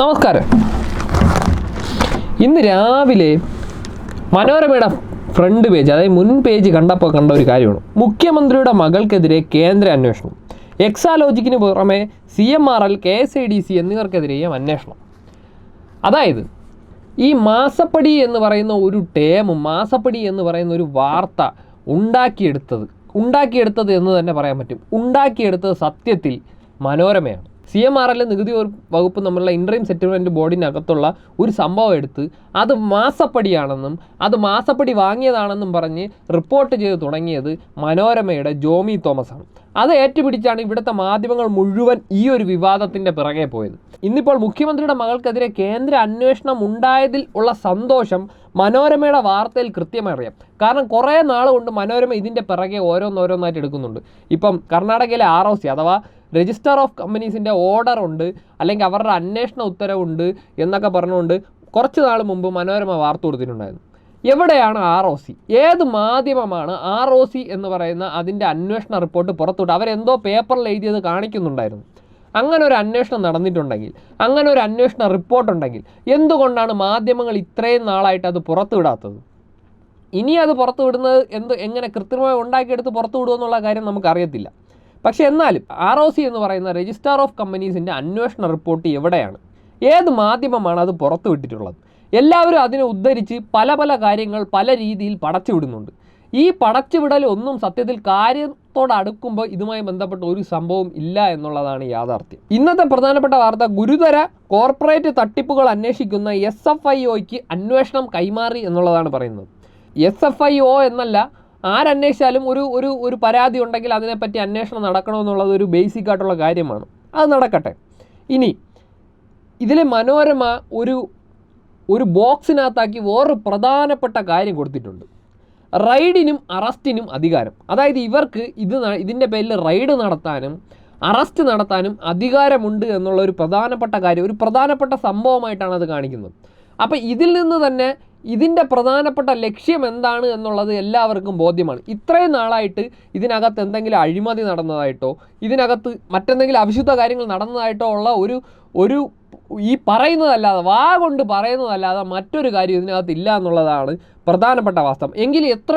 നമസ്കാരം. ഇന്ന് രാവിലെ മനോരമയുടെ ഫ്രണ്ട് പേജ് അതായത് മുൻ പേജ് കണ്ടപ്പോൾ കണ്ട ഒരു കാര്യമാണ്. മുഖ്യമന്ത്രിയുടെ മകൾക്കെതിരെ കേന്ദ്ര അന്വേഷണം. എക്സാലോജിക്കിന് പുറമെ C M R L K S I D C എന്നിവർക്കെതിരെയും അന്വേഷണം. അതായത് ഈ മാസപ്പടി എന്ന് പറയുന്ന ഒരു ടേം മാസപ്പടി എന്ന് പറയുന്ന ഒരു വാർത്ത ഉണ്ടാക്കിയെടുത്തത് ഉണ്ടാക്കിയെടുത്തത് എന്ന് തന്നെ പറയാൻ പറ്റും. ഉണ്ടാക്കിയെടുത്തത് സത്യത്തിൽ മനോരമയാണ്. സി എം ആർ എൽ നികുതി വകുപ്പ് നമ്മളുടെ ഇൻട്രീം സെറ്റിൽമെന്റ് ബോർഡിനകത്തുള്ള ഒരു സംഭവം എടുത്ത് അത് മാസപ്പടിയാണെന്നും അത് മാസപ്പടി വാങ്ങിയതാണെന്നും പറഞ്ഞ് റിപ്പോർട്ട് ചെയ്ത് തുടങ്ങിയത് മനോരമയുടെ ജോമി തോമസ് ആണ് അത് ഏറ്റുപിടിച്ചാണ് ഇവിടുത്തെ മാധ്യമങ്ങൾ മുഴുവൻ ഈ ഒരു വിവാദത്തിന്റെ പിറകെ പോയത്. ഇന്നിപ്പോൾ മുഖ്യമന്ത്രിയുടെ മകൾക്കെതിരെ കേന്ദ്ര അന്വേഷണം ഉണ്ടായതിൽ ഉള്ള സന്തോഷം മനോരമയുടെ വാർത്തയിൽ കൃത്യമായി അറിയാം. കാരണം കുറേ നാൾ കൊണ്ട് മനോരമ ഇതിന്റെ പിറകെ ഓരോന്നോരോന്നായിട്ട് എടുക്കുന്നുണ്ട്. ഇപ്പം കർണാടകയിലെ ആർ ഒ സി അഥവാ രജിസ്റ്റർ ഓഫ് കമ്പനീസിന്റെ ഓർഡർ ഉണ്ട് അല്ലെങ്കിൽ അവരുടെ അന്വേഷണ ഉത്തരവുണ്ട് എന്നൊക്കെ പറഞ്ഞുകൊണ്ട് കുറച്ച് നാൾ മുമ്പ് മനോരമ വാർത്ത കൊടുത്തിട്ടുണ്ടായിരുന്നു. എവിടെയാണ് ആർ ഒ സി ഏത് മാധ്യമമാണ് ആർ ഒ സി എന്ന് പറയുന്ന അതിന്റെ അന്വേഷണ റിപ്പോർട്ട് പുറത്തുവിട്ട് അവരെന്തോ പേപ്പറിൽ എഴുതിയത് കാണിക്കുന്നുണ്ടായിരുന്നു. അങ്ങനെ ഒരു അന്വേഷണം നടന്നിട്ടുണ്ടെങ്കിൽ അങ്ങനെ ഒരു അന്വേഷണ റിപ്പോർട്ട് ഉണ്ടെങ്കിൽ എന്തുകൊണ്ടാണ് മാധ്യമങ്ങൾ ഇത്രയും നാളായിട്ട് അത് പുറത്തുവിടാത്തത്? ഇനി അത് പുറത്തുവിടുന്നത് എന്ത് എങ്ങനെ കൃത്രിമമായി ഉണ്ടാക്കിയെടുത്ത് പുറത്തുവിടുമെന്നുള്ള കാര്യം നമുക്കറിയത്തില്ല. പക്ഷേ എന്നാലും ആർ ഒ സി എന്ന് പറയുന്ന രജിസ്ട്രാർ ഓഫ് കമ്പനീസിന്റെ അന്വേഷണ റിപ്പോർട്ട് എവിടെയാണ്? ഏത് മാധ്യമമാണ് അത് പുറത്തുവിട്ടിട്ടുള്ളത് എല്ലാവരും അതിനെ ഉദ്ധരിച്ച് പല പല കാര്യങ്ങൾ പല രീതിയിൽ പടച്ചുവിടുന്നുണ്ട് ഈ പടച്ചുവിടൽ ഒന്നും സത്യത്തിൽ കാര്യത്തോടടുക്കുമ്പോൾ ഇതുമായി ബന്ധപ്പെട്ട ഒരു സംഭവം ഇല്ല എന്നുള്ളതാണ് യാഥാർത്ഥ്യം. ഇന്നത്തെ പ്രധാനപ്പെട്ട വാർത്ത ഗുരുതര കോർപ്പറേറ്റ് തട്ടിപ്പുകൾ അന്വേഷിക്കുന്ന എസ് എഫ് ഐ ഒക്ക് അന്വേഷണം കൈമാറി എന്നുള്ളതാണ് പറയുന്നത്. എസ് എഫ് ഐ ഒ എന്നല്ല ആരന്വേഷിച്ചാലും ഒരു ഒരു ഒരു പരാതി ഉണ്ടെങ്കിൽ അതിനെപ്പറ്റി അന്വേഷണം നടക്കണമെന്നുള്ളത് ഒരു ബേസിക് ആയിട്ടുള്ള കാര്യമാണ്. അത് നടക്കട്ടെ. ഇനി ഇതിലെ മനോരമ ഒരു ഒരു ബോക്സിനകത്താക്കി വേറൊരു പ്രധാനപ്പെട്ട കാര്യം കൊടുത്തിട്ടുണ്ട്. റൈഡിനും അറസ്റ്റിനും അധികാരം. അതായത് ഇവർക്ക് ഇത് ഇതിന്റെ പേരിൽ റൈഡ് നടത്താനും അറസ്റ്റ് നടത്താനും അധികാരമുണ്ട് എന്നുള്ള ഒരു പ്രധാനപ്പെട്ട കാര്യം ഒരു പ്രധാനപ്പെട്ട സംഭവമായിട്ടാണ് അത് കാണിക്കുന്നത്. അപ്പോൾ ഇതിൽ നിന്ന് തന്നെ ഇതിന്റെ പ്രധാനപ്പെട്ട ലക്ഷ്യം എന്താണ് എന്നുള്ളത് എല്ലാവർക്കും ബോധ്യമാണ്. ഇത്രയും നാളായിട്ട് ഇതിനകത്ത് എന്തെങ്കിലും അഴിമതി നടന്നതായിട്ടോ ഇതിനകത്ത് മറ്റെന്തെങ്കിലും അവിശുദ്ധ കാര്യങ്ങൾ നടന്നതായിട്ടോ ഉള്ള ഒരു ഒരു ഈ പറയുന്നതല്ലാതെ വാ കൊണ്ട് പറയുന്നതല്ലാതെ മറ്റൊരു കാര്യം ഇതിനകത്ത് ഇല്ല എന്നുള്ളതാണ് പ്രധാനപ്പെട്ട വാസ്തവം. എങ്കിൽ എത്ര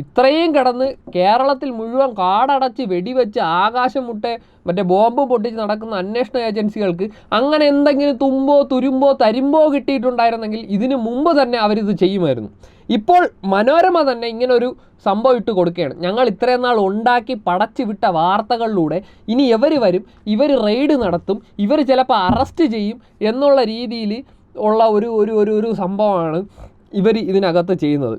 ഇത്രയും കിടന്ന് കേരളത്തിൽ മുഴുവൻ കാടടച്ച് വെടിവെച്ച് ആകാശം മുട്ടെ മറ്റേ ബോംബ് പൊട്ടിച്ച് നടക്കുന്ന അന്വേഷണ ഏജൻസികൾക്ക് അങ്ങനെ എന്തെങ്കിലും തുമ്പോ തുരുമ്പോ തരുമ്പോ കിട്ടിയിട്ടുണ്ടായിരുന്നെങ്കിൽ ഇതിനു മുമ്പ് തന്നെ അവരിത് ചെയ്യുമായിരുന്നു. ഇപ്പോൾ മനോരമ തന്നെ ഇങ്ങനെ ഒരു സംഭവം ഇട്ട് കൊടുക്കുകയാണ്. ഞങ്ങൾ ഇത്രയും നാൾ ഉണ്ടാക്കി പടച്ചു വിട്ട വാർത്തകളിലൂടെ ഇനി ഇവർ വരും ഇവർ റെയ്ഡ് നടത്തും ഇവർ ചിലപ്പോൾ അറസ്റ്റ് ചെയ്യും എന്നുള്ള രീതിയിൽ ഉള്ള ഒരു ഒരു ഒരു ഒരു സംഭവമാണ് ഇവർ ഇതിനകത്ത് ചെയ്യുന്നത്.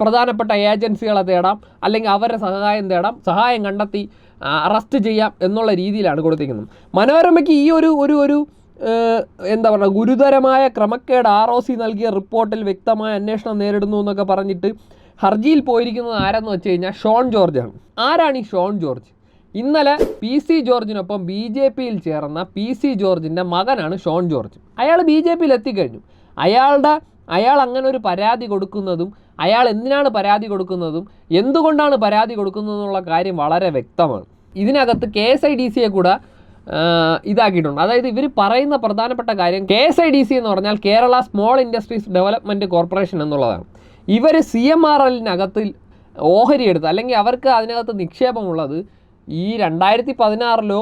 പ്രധാനപ്പെട്ട ഏജൻസികളെ തേടാം അല്ലെങ്കിൽ അവരുടെ സഹായം തേടാം സഹായം കണ്ടെത്തി അറസ്റ്റ് ചെയ്യാം എന്നുള്ള രീതിയിലാണ് കൊടുത്തിരിക്കുന്നത്. മനോരമയ്ക്ക് ഈ ഒരു ഒരു ഒരു എന്താ പറയുക ഗുരുതരമായ ക്രമക്കേട് ആർ ഒ സി നൽകിയ റിപ്പോർട്ടിൽ വ്യക്തമായ അന്വേഷണം നേരിടുന്നു എന്നൊക്കെ പറഞ്ഞിട്ട് ഹർജിയിൽ പോയിരിക്കുന്നത് ആരെന്ന് വെച്ച് കഴിഞ്ഞാൽ ഷോൺ ജോർജാണ്. ആരാണ് ഈ ഷോൺ ജോർജ്? ഇന്നലെ പി സി ജോർജിനൊപ്പം ബി ജെ പിയിൽ ചേർന്ന പി സി ജോർജിന്റെ മകനാണ് ഷോൺ ജോർജ്. അയാൾ ബി ജെ പിയിൽ എത്തിക്കഴിഞ്ഞു. അയാളുടെ അയാൾ അങ്ങനെ ഒരു പരാതി കൊടുക്കുന്നതും അയാൾ എന്തിനാണ് പരാതി കൊടുക്കുന്നതും എന്തുകൊണ്ടാണ് പരാതി കൊടുക്കുന്നതെന്നുള്ള കാര്യം വളരെ വ്യക്തമാണ്. ഇതിനകത്ത് കെ എസ് ഐ ഡി സിയെ കൂടെ ഇതാക്കിയിട്ടുണ്ട്. അതായത് ഇവർ പറയുന്ന പ്രധാനപ്പെട്ട കാര്യം K S I D C എന്ന് പറഞ്ഞാൽ Kerala small industries development corporation എന്നുള്ളതാണ്. ഇവർ സി എം ആർ എല്ലിനകത്ത് ഓഹരി എടുത്ത് അല്ലെങ്കിൽ അവർക്ക് അതിനകത്ത് നിക്ഷേപമുള്ളത് ഈ രണ്ടായിരത്തി പതിനാറിലോ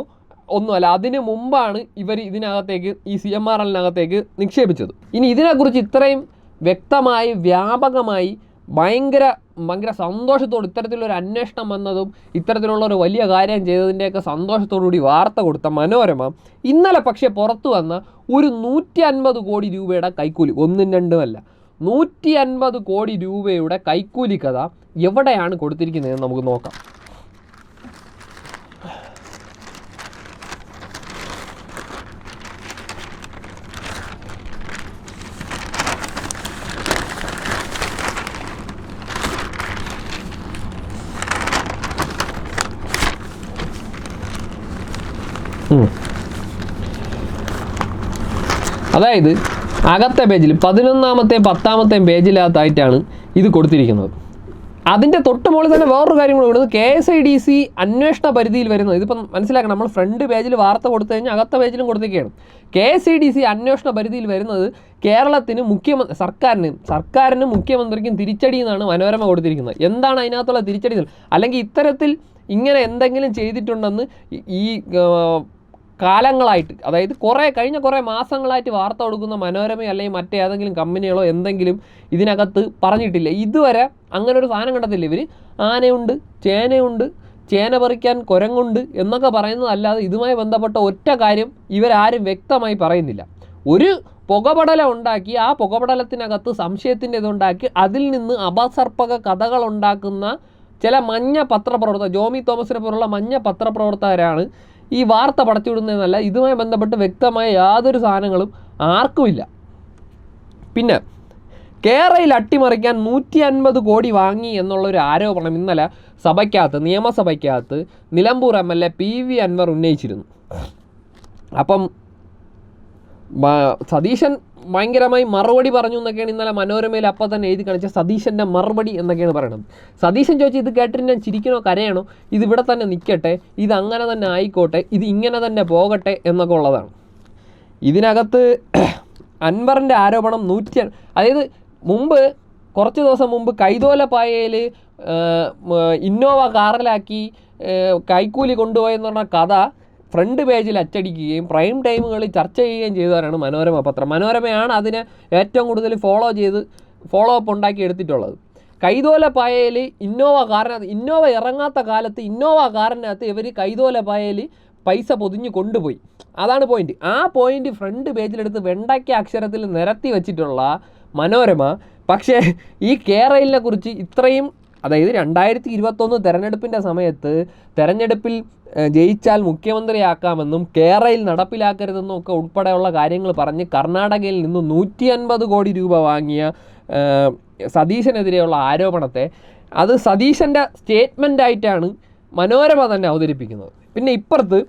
ഒന്നുമല്ല അതിന് മുമ്പാണ് ഇവർ ഇതിനകത്തേക്ക് ഈ സി എം ആർ എല്ലിനകത്തേക്ക് നിക്ഷേപിച്ചത്. ഇനി ഇതിനെക്കുറിച്ച് ഇത്രയും വ്യക്തമായി വ്യാപകമായി ഭയങ്കര ഭയങ്കര സന്തോഷത്തോട് ഇത്തരത്തിലൊരു അന്വേഷണം വന്നതും ഇത്തരത്തിലുള്ള ഒരു വലിയ കാര്യം ചെയ്തതിന്റെയൊക്കെ സന്തോഷത്തോടുകൂടി വാർത്ത കൊടുത്ത മനോരമ ഇന്നലെ പക്ഷേ പുറത്തു വന്ന ഒരു നൂറ്റി അൻപത് കോടി രൂപയുടെ കൈക്കൂലി ഒന്നും രണ്ടുമല്ല നൂറ്റി അൻപത് കോടി രൂപയുടെ കൈക്കൂലി കഥ എവിടെയാണ് കൊടുത്തിരിക്കുന്നതെന്ന് നമുക്ക് നോക്കാം. അതായത് അകത്തെ പേജിൽ പതിനൊന്നാമത്തെ പത്താമത്തെ പേജിലകത്തായിട്ടാണ് ഇത് കൊടുത്തിരിക്കുന്നത്. അതിന്റെ തൊട്ട് മുകളിൽ തന്നെ വേറൊരു കാര്യം കൂടെ വിടുന്നത് K S I D C അന്വേഷണ പരിധിയിൽ വരുന്നത്. ഇതിപ്പം മനസ്സിലാക്കണം നമ്മൾ ഫ്രണ്ട് പേജിൽ വാർത്ത കൊടുത്തു കഴിഞ്ഞാൽ അകത്ത പേജിലും കൊടുത്തേക്കാണ് K S I D C അന്വേഷണ പരിധിയിൽ വരുന്നത് കേരളത്തിന് മുഖ്യമന്ത്രി സർക്കാരിന് സർക്കാരിനും മുഖ്യമന്ത്രിക്കും തിരിച്ചടി എന്നാണ് മനോരമ കൊടുത്തിരിക്കുന്നത്. എന്താണ് അതിനകത്തുള്ള തിരിച്ചടി? അല്ലെങ്കിൽ ഇത്തരത്തിൽ ഇങ്ങനെ എന്തെങ്കിലും ചെയ്തിട്ടുണ്ടെന്ന് ഈ- കാലങ്ങളായിട്ട് അതായത് കുറേ കഴിഞ്ഞ കുറേ മാസങ്ങളായിട്ട് വാർത്ത കൊടുക്കുന്ന മനോരമ അല്ലെങ്കിൽ മറ്റേതെങ്കിലും കമ്പനികളോ എന്തെങ്കിലും ഇതിനകത്ത് പറഞ്ഞിട്ടില്ല. ഇതുവരെ അങ്ങനെ ഒരു സാധനം കണ്ടത്തില്ല. ഇവർ ആനയുണ്ട് ചേനയുണ്ട് ചേന പറിക്കാൻ കുരങ്ങുണ്ട് എന്നൊക്കെ പറയുന്നതല്ലാതെ ഇതുമായി ബന്ധപ്പെട്ട ഒറ്റ കാര്യം ഇവരാരും വ്യക്തമായി പറയുന്നില്ല. ഒരു പുകപടലം ഉണ്ടാക്കി ആ പുകപടലത്തിനകത്ത് സംശയത്തിന്റെ ഇതുണ്ടാക്കി അതിൽ നിന്ന് അപസർപ്പക കഥകൾ ഉണ്ടാക്കുന്ന ചില മഞ്ഞ പത്രപ്രവർത്തകർ ജോമി തോമസിനെ പോലുള്ള മഞ്ഞ പത്രപ്രവർത്തകരാണ് ഈ വാർത്ത പടച്ചുവിടുന്നതെന്നല്ല ഇതുമായി ബന്ധപ്പെട്ട് വ്യക്തമായ യാതൊരു സാധനങ്ങളും ആർക്കുമില്ല. പിന്നെ കേരളയിൽ അട്ടിമറിക്കാൻ നൂറ്റി അൻപത് കോടി വാങ്ങി എന്നുള്ളൊരു ആരോപണം ഇന്നലെ സഭയ്ക്കകത്ത് നിയമസഭയ്ക്കകത്ത് Nilambur M L A P V Anvar ഉന്നയിച്ചിരുന്നു. അപ്പം സതീശൻ ഭയങ്കരമായി മറുപടി പറഞ്ഞു എന്നൊക്കെയാണ് ഇന്നലെ മനോരമയിൽ അപ്പം തന്നെ എഴുതി കാണിച്ച സതീശന്റെ മറുപടി എന്നൊക്കെയാണ് പറയുന്നത് സതീശൻ ചോദിച്ചു ഇത് കേട്ടിട്ട് ഞാൻ ചിരിക്കണോ കരയണോ? ഇത് ഇവിടെ തന്നെ നിൽക്കട്ടെ ഇത് അങ്ങനെ തന്നെ ആയിക്കോട്ടെ ഇത് ഇങ്ങനെ തന്നെ പോകട്ടെ എന്നൊക്കെ ഉള്ളതാണ്. ഇതിനകത്ത് അൻവറിന്റെ ആരോപണം നൂറ്റി അതായത് മുമ്പ് കുറച്ച് ദിവസം മുമ്പ് കൈതോലപ്പായയിൽ ഇന്നോവ കാറിലാക്കി കൈക്കൂലി കൊണ്ടുപോയെന്ന് പറഞ്ഞ കഥ ഫ്രണ്ട് പേജിൽ അച്ചടിക്കുകയും പ്രൈം ടൈമുകളിൽ ചർച്ച ചെയ്യുകയും ചെയ്തവരാണ് മനോരമ പത്രം. മനോരമയാണ് അതിനെ ഏറ്റവും കൂടുതൽ ഫോളോ ചെയ്ത് ഫോളോ അപ്പ് ഉണ്ടാക്കി എടുത്തിട്ടുള്ളത്. കൈതോല പായയിൽ ഇന്നോവ കാറിനകത്ത് ഇന്നോവ ഇറങ്ങാത്ത കാലത്ത് ഇന്നോവ കാറിനകത്ത് ഇവർ കൈതോല പായയിൽ പൈസ പൊതിഞ്ഞ് കൊണ്ടുപോയി. അതാണ് പോയിന്റ് ആ പോയിന്റ് ഫ്രണ്ട് പേജിലെടുത്ത് വെണ്ടയ്ക്ക അക്ഷരത്തിൽ നിരത്തി വെച്ചിട്ടുള്ള മനോരമ. പക്ഷേ ഈ കേരളിനെ കുറിച്ച് ഇത്രയും അതായത് രണ്ടായിരത്തി ഇരുപത്തൊന്ന് തെരഞ്ഞെടുപ്പിന്റെ സമയത്ത് തെരഞ്ഞെടുപ്പിൽ ജയിച്ചാൽ മുഖ്യമന്ത്രിയാക്കാമെന്നും കേരളയിൽ നടപ്പിലാക്കരുതെന്നും ഒക്കെ ഉൾപ്പെടെയുള്ള കാര്യങ്ങൾ പറഞ്ഞ് കർണാടകയിൽ നിന്ന് നൂറ്റി അൻപത് കോടി രൂപ വാങ്ങിയ സതീശനെതിരെയുള്ള ആരോപണത്തെ അത് സതീശന്റെ സ്റ്റേറ്റ്മെന്റായിട്ടാണ് മനോരമ തന്നെ അവതരിപ്പിക്കുന്നത്. പിന്നെ ഇപ്പുറത്ത്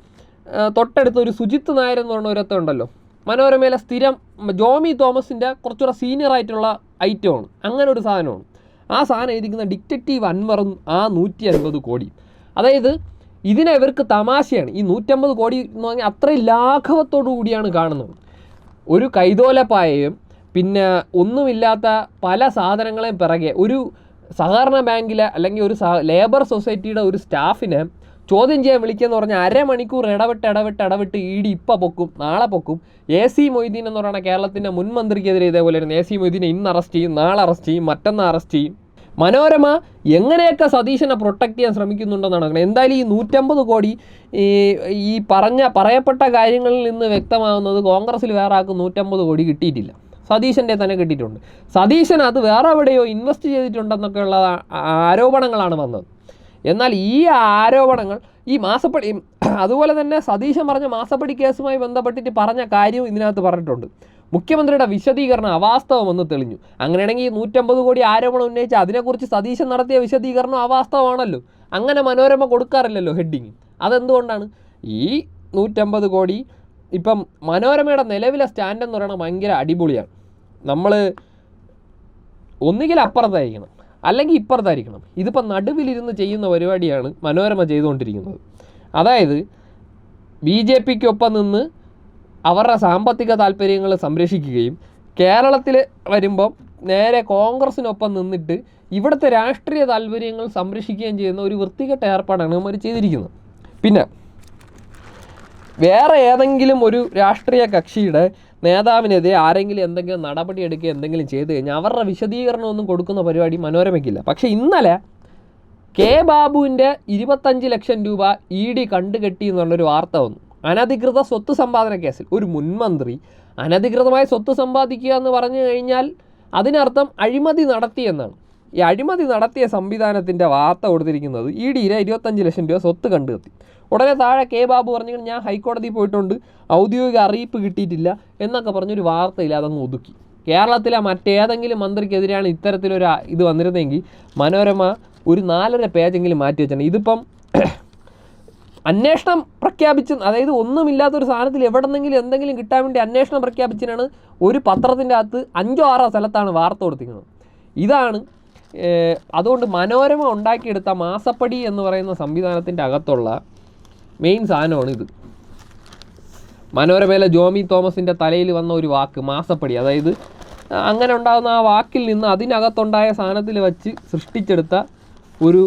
തൊട്ടടുത്ത് ഒരു സുജിത്ത് നായർ എന്ന് പറഞ്ഞ ഒരുത്തം ഉണ്ടല്ലോ. മനോരമയിലെ സ്ഥിരം ജോമി തോമസിന്റെ കുറച്ചുകൂടെ സീനിയർ ആയിട്ടുള്ള ഐറ്റമാണ്. അങ്ങനെ ഒരു സാധനമാണ്. ആ സാധനം എഴുതിക്കുന്ന ഡിറ്റക്റ്റീവ് അൻവറും ആ നൂറ്റി അൻപത് കോടി. അതായത് ഇതിനെ ഇവർക്ക് തമാശയാണ്. ഈ നൂറ്റമ്പത് കോടി എന്ന് പറഞ്ഞാൽ അത്രയും ലാഘവത്തോടു കൂടിയാണ് കാണുന്നത്. ഒരു കൈതോലപ്പായയും പിന്നെ ഒന്നുമില്ലാത്ത പല സാധനങ്ങളെയും പിറകെ ഒരു സഹകരണ ബാങ്കിലെ അല്ലെങ്കിൽ ഒരു ലേബർ സൊസൈറ്റിയുടെ ഒരു സ്റ്റാഫിനെ ചോദ്യം ചെയ്യാൻ വിളിക്കുകയെന്ന് പറഞ്ഞാൽ അരമണിക്കൂർ ഇടവിട്ട് ഇടവിട്ട് ഇടവിട്ട് ഇ ഡി ഇപ്പം പൊക്കും നാളെ പൊക്കും. എ സി മൊയ്തീൻ എന്ന് പറയുന്ന കേരളത്തിന്റെ മുൻ മന്ത്രിക്കെതിരെ ഇതേപോലെ ആയിരുന്നു എ സി മൊയ്തീനെ ഇന്ന് അറസ്റ്റ് ചെയ്യും നാളെ അറസ്റ്റ് ചെയ്യും മറ്റന്നാൾ അറസ്റ്റ് ചെയ്യും. മനോരമ എങ്ങനെയൊക്കെ സതീശനെ പ്രൊട്ടക്ട് ചെയ്യാൻ ശ്രമിക്കുന്നുണ്ടെന്നാണ് പറയുന്നത് എന്തായാലും ഈ നൂറ്റമ്പത് കോടി ഈ പറഞ്ഞ പറയപ്പെട്ട കാര്യങ്ങളിൽ നിന്ന് വ്യക്തമാകുന്നത് കോൺഗ്രസ്സിൽ വേറെ ആൾക്ക് നൂറ്റമ്പത് കോടി കിട്ടിയിട്ടില്ല. സതീശന്റെ തന്നെ കിട്ടിയിട്ടുണ്ട്. സതീശൻ അത് വേറെ എവിടെയോ ഇൻവെസ്റ്റ് ചെയ്തിട്ടുണ്ടെന്നൊക്കെയുള്ള ആരോപണങ്ങളാണ് വന്നത്. എന്നാൽ ഈ ആരോപണങ്ങൾ ഈ മാസപ്പടി അതുപോലെ തന്നെ സതീശൻ പറഞ്ഞ മാസപ്പടി കേസുമായി ബന്ധപ്പെട്ടിട്ട് പറഞ്ഞ കാര്യവും ഇതിനകത്ത് പറഞ്ഞിട്ടുണ്ട്. മുഖ്യമന്ത്രിയുടെ വിശദീകരണം അവാസ്തവമെന്ന് തെളിഞ്ഞു. അങ്ങനെയാണെങ്കിൽ നൂറ്റമ്പത് കോടി ആരോപണം ഉന്നയിച്ച് അതിനെക്കുറിച്ച് സതീശൻ നടത്തിയ വിശദീകരണം അവാസ്തവമാണല്ലോ. അങ്ങനെ മനോരമ കൊടുക്കാറില്ലല്ലോ ഹെഡിങ് അതെന്തുകൊണ്ടാണ്? ഈ നൂറ്റമ്പത് കോടി ഇപ്പം മനോരമയുടെ നിലവിലെ സ്റ്റാൻഡ് എന്ന് പറയുന്നത് ഭയങ്കര അടിപൊളിയാണ്. നമ്മൾ ഒന്നുകിൽ അപ്പുറത്തായിരിക്കണം അല്ലെങ്കിൽ ഇപ്പുറത്തായിരിക്കണം. ഇതിപ്പോൾ നടുവിലിരുന്ന് ചെയ്യുന്ന പരിപാടിയാണ് മനോരമ ചെയ്തുകൊണ്ടിരിക്കുന്നത്. അതായത് ബി ജെ പിക്കൊപ്പം നിന്ന് അവരുടെ സാമ്പത്തിക താല്പര്യങ്ങൾ സംരക്ഷിക്കുകയും കേരളത്തിൽ വരുമ്പം നേരെ കോൺഗ്രസിനൊപ്പം നിന്നിട്ട് ഇവിടുത്തെ രാഷ്ട്രീയ താല്പര്യങ്ങൾ സംരക്ഷിക്കുകയും ചെയ്യുന്ന ഒരു വൃത്തികെട്ട ഏർപ്പാടാണ് അവർ ചെയ്തിരിക്കുന്നത്. പിന്നെ വേറെ ഏതെങ്കിലും ഒരു രാഷ്ട്രീയ കക്ഷിയുടെ നേതാവിനെതിരെ ആരെങ്കിലും എന്തെങ്കിലും നടപടി എടുക്കുക എന്തെങ്കിലും ചെയ്തു കഴിഞ്ഞാൽ അവരുടെ വിശദീകരണമൊന്നും കൊടുക്കുന്ന പരിപാടി മനോരമയ്ക്കില്ല. പക്ഷേ ഇന്നലെ കെ ബാബുവിന്റെ ഇരുപത്തഞ്ച് ലക്ഷം രൂപ ഇ ഡി കണ്ടുകെട്ടി എന്നുള്ളൊരു വാർത്ത വന്നു. അനധികൃത സ്വത്ത് സമ്പാദന കേസിൽ ഒരു മുൻമന്ത്രി അനധികൃതമായി സ്വത്ത് സമ്പാദിക്കുക എന്ന് പറഞ്ഞു കഴിഞ്ഞാൽ അതിനർത്ഥം അഴിമതി നടത്തിയെന്നാണ് ഈ അഴിമതി നടത്തിയ സംവിധാനത്തിന്റെ വാർത്ത കൊടുത്തിരിക്കുന്നത് ഇ ഡിയിലെ ഇരുപത്തഞ്ച് ലക്ഷം രൂപ സ്വത്ത് കണ്ടെത്തി. ഉടനെ താഴെ കെ ബാബു പറഞ്ഞു ഞാൻ ഹൈക്കോടതിയിൽ പോയിട്ടുണ്ട് ഔദ്യോഗിക അറിയിപ്പ് കിട്ടിയിട്ടില്ല എന്നൊക്കെ പറഞ്ഞൊരു വാർത്തയിൽ അതങ്ങ് ഒതുക്കി. കേരളത്തിലെ മറ്റേതെങ്കിലും മന്ത്രിക്കെതിരെയാണ് ഇത്തരത്തിലൊരു ഇത് വന്നിരുന്നെങ്കിൽ മനോരമ ഒരു നാലര പേജെങ്കിലും മാറ്റി വെച്ചാണ് ഇതിപ്പം അന്വേഷണം പ്രഖ്യാപിച്ച് അതായത് ഒന്നുമില്ലാത്തൊരു സാധനത്തിൽ എവിടെന്നെങ്കിലും എന്തെങ്കിലും കിട്ടാൻ വേണ്ടി അന്വേഷണം പ്രഖ്യാപിച്ചതിനാണ് ഒരു പത്രത്തിന്റെ അകത്ത് അഞ്ചോ ആറോ സ്ഥലത്താണ് വാർത്ത കൊടുത്തിരിക്കുന്നത്. ഇതാണ് അതുകൊണ്ട് മനോരമ ഉണ്ടാക്കിയെടുത്ത മാസപ്പടി എന്ന് പറയുന്ന സംവിധാനത്തിന്റെ അകത്തുള്ള മെയിൻ സാധനമാണ് ഇത്. മനോരമയിലെ ജോമി തോമസിന്റെ തലയിൽ വന്ന ഒരു വാക്ക് മാസപ്പടി. അതായത് അങ്ങനെ ഉണ്ടാകുന്ന ആ വാക്കിൽ നിന്ന് അതിനകത്തുണ്ടായ സാധനത്തിൽ വച്ച് സൃഷ്ടിച്ചെടുത്ത ഒരു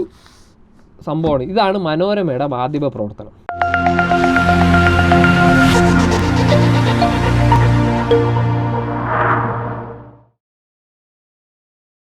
സംഭവമാണ്. ഇതാണ് മനോരമയുടെ മാധ്യമ പ്രവർത്തനം.